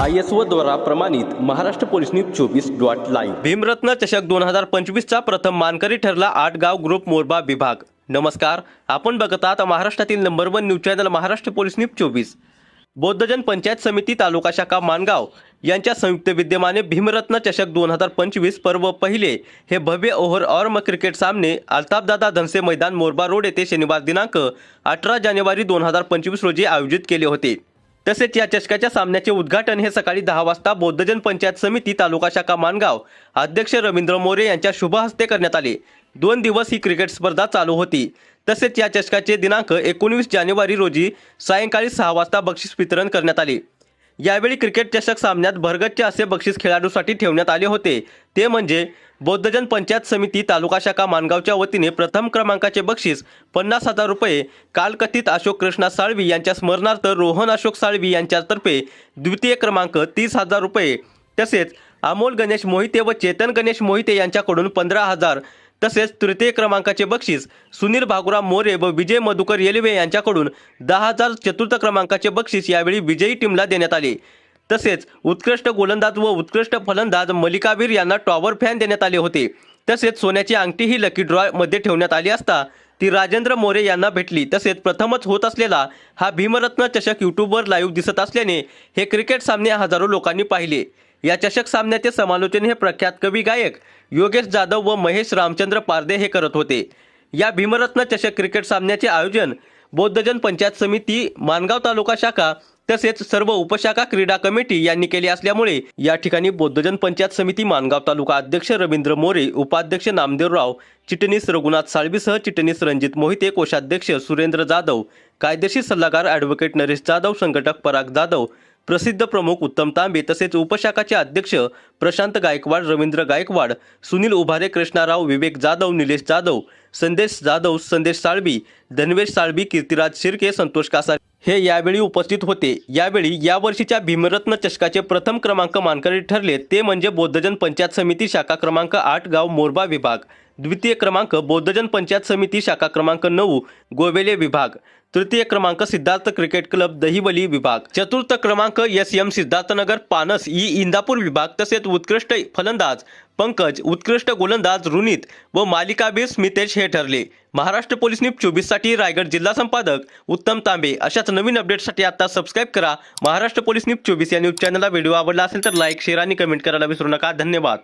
I S O द्वारा प्रमाणित Maharashtra police news चोवीस डॉट लाईव्ह. भीमरत्न चषक दोन हजार पंचवीसचा प्रथम मानकरी ठरला आठ गाव ग्रुप मोरबा विभाग. नमस्कार आपण बघत आहात महाराष्ट्रातील number one news channel Maharashtra police news चोवीस. बौद्धजन पंचायत समिती तालुका शाखा मानगाव यांच्या संयुक्त विद्यमाने भीमरत्न चषक दोन हजार पंचवीस पर्व पहिले हे भव्य ओव्हर ऑर्म क्रिकेट सामने अल्ताफदादा धनसे मैदान मोरबा रोड येथे शनिवार दिनांक अठरा जानेवारी दोन हजार पंचवीस रोजी आयोजित केले होते. तसेच या चषकाच्या सामन्याचे उद्घाटन हे सकाळी दहा वाजता बौद्धजन पंचायत समिती तालुका शाखा मानगाव. अध्यक्ष रवींद्र मोरे यांच्या शुभ हस्ते करण्यात आले. दोन दिवस ही क्रिकेट स्पर्धा चालू होती. तसेच या चषकाचे दिनांक एकोणवीस जानेवारी रोजी सायंकाळी सहा वाजता बक्षीस वितरण करण्यात आले. यावेळी क्रिकेट चषक सामन्यात भरगच्चे असे बक्षीस खेळाडूसाठी ठेवण्यात आले होते. ते म्हणजे बौद्धजन पंचायत समिती तालुका शाखा मानगावच्या वतीने प्रथम क्रमांकाचे बक्षीस पन्नास हजार रुपये कालकथित अशोक कृष्णा साळवी यांच्या स्मरणार्थ रोहन अशोक साळवी यांच्यातर्फे द्वितीय क्रमांक तीस हजार रुपये. तसेच अमोल गणेश मोहिते व चेतन गणेश मोहिते यांच्याकडून पंधरा हजार तसेच तृतीय क्रमांकाचे बक्षीस सुनील भागुराम मोरे व विजय मधुकर येलवे यांच्याकडून दहा हजार चतुर्थ क्रमांकाचे बक्षीस यावेळी विजयी टीमला देण्यात आले. तसेच उत्कृष्ट गोलंदाज व उत्कृष्ट फलंदाज मलिकावीर यांना टॉवर फॅन देण्यात आले होते. तसेच सोन्याची अंगठी ही लकी ड्रॉ मध्ये ठेवण्यात आली असता ती राजेंद्र मोरे यांना भेटली. तसेच प्रथमच होत असलेला हा भीमरत्न चषक यूट्यूबवर लाईव्ह दिसत असल्याने हे क्रिकेट सामने हजारो लोकांनी पाहिले. या चषक सामन्याचे समालोचन हे प्रख्यात कवी गायक योगेश जाधव व महेश रामचंद्र पारदे हे करत होते. या भीमरत्न चषक क्रिकेट सामन्याचे आयोजन बौद्धजन पंचायत समिती मानगाव तालुका शाखा तसेच सर्व उपशाखा क्रीडा कमिटी यांनी केली असल्यामुळे या ठिकाणी बौद्धजन पंचायत समिती मानगाव तालुका अध्यक्ष रवींद्र मोरे उपाध्यक्ष नामदेवराव चिटणीस रघुनाथ साळवीसह चिटणीस रणजित मोहिते कोषाध्यक्ष सुरेंद्र जाधव कायदेशीर सल्लागार ॲडव्होकेट नरेश जाधव संघटक पराग जाधव प्रसिद्ध प्रमुख उत्तम तांबे तसेच उपशाखाचे अध्यक्ष प्रशांत गायकवाड रवींद्र गायकवाड सुनील उभारे कृष्णाराव विवेक जाधव निलेश जाधव संदेश जाधव संदेश साळबी धनवेश साळबी कीर्तिराज शिर्के संतोष कासार हे यावेळी उपस्थित होते. यावेळी यावर्षीच्या भीमरत्न चषकाचे प्रथम क्रमांक मानकरी ठरले. ते म्हणजे बौद्धजन पंचायत समिती शाखा क्रमांक आठ गाव मोरबा विभाग. द्वितीय क्रमांक बौद्धजन पंचायत समिती शाखा क्रमांक नऊ गोवेले विभाग. तृतीय क्रमांक सिद्धार्थ क्रिकेट क्लब दहिवली विभाग. चतुर्थ क्रमांक S M Siddharthnagar Panas E Indapur विभाग तसेच उत्कृष्ट फलंदाज पंकज उत्कृष्ट गोलंदाज रुनीत व मालिकाबीर स्मितेश हे ठरले. महाराष्ट्र पोलीस न्यूज चोवीससाठी रायगड जिल्हा संपादक उत्तम तांबे. अशाच नवीन अपडेटसाठी आता सबस्क्राईब करा. महाराष्ट्र पोलीस न्यूज चोवीस या न्यूज चॅनलला व्हिडिओ आवडला असेल तर लाईक शेअर आणि कमेंट करायला विसरू नका. धन्यवाद.